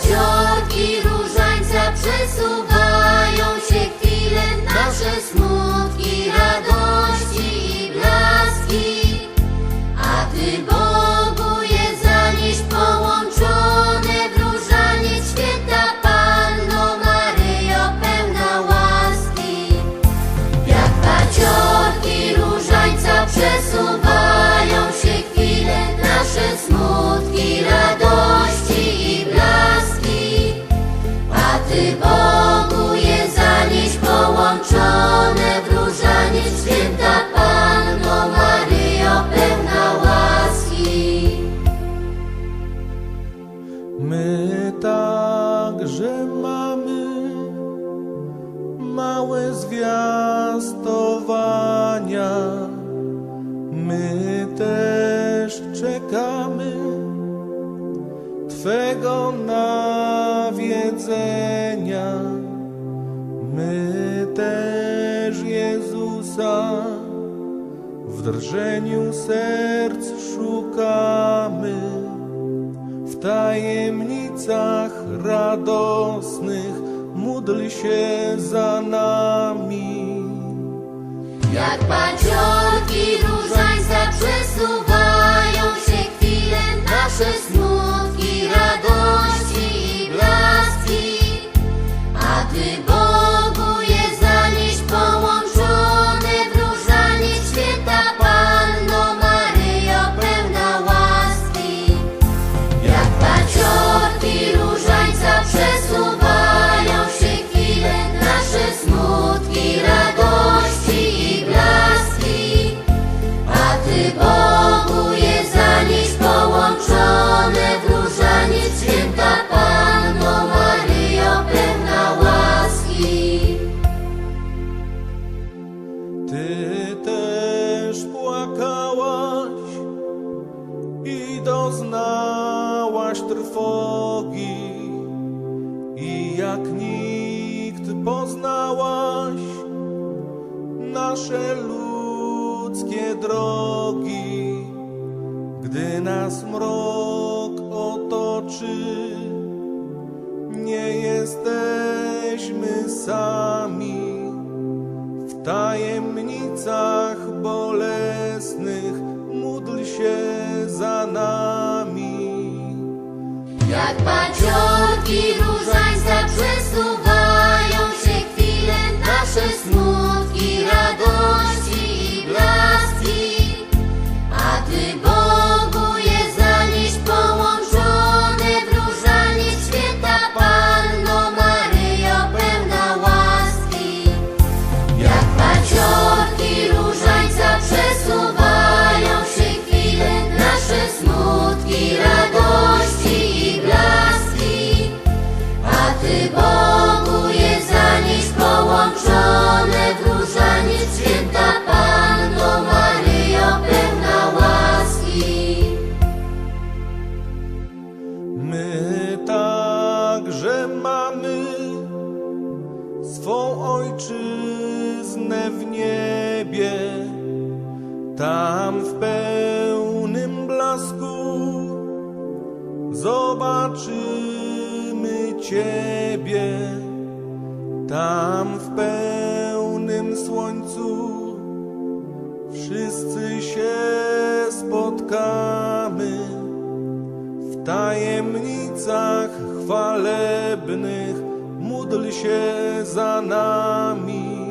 paciorki różańca przesuwają połączone w różaniec święta Panno Maryjo łaski. My także mamy małe zwiastowania. My też czekamy Twego nawiedzenia. Jezusa w drżeniu serc szukamy w tajemnicach radosnych módl się za nami. Jak paciorki różańca przesuwają się chwile nasze smutki, Ty też płakałaś i doznałaś trwogi, i jak nikt poznałaś nasze ludzkie drogi, gdy nas mrok otoczy. Nie jesteśmy sami w tajemnicach bolesnych módl się za nami. Jak paciorki tam w pełnym blasku zobaczymy Ciebie, tam w pełnym słońcu wszyscy się spotkamy w tajemnicach chwalebnych módl się za nami.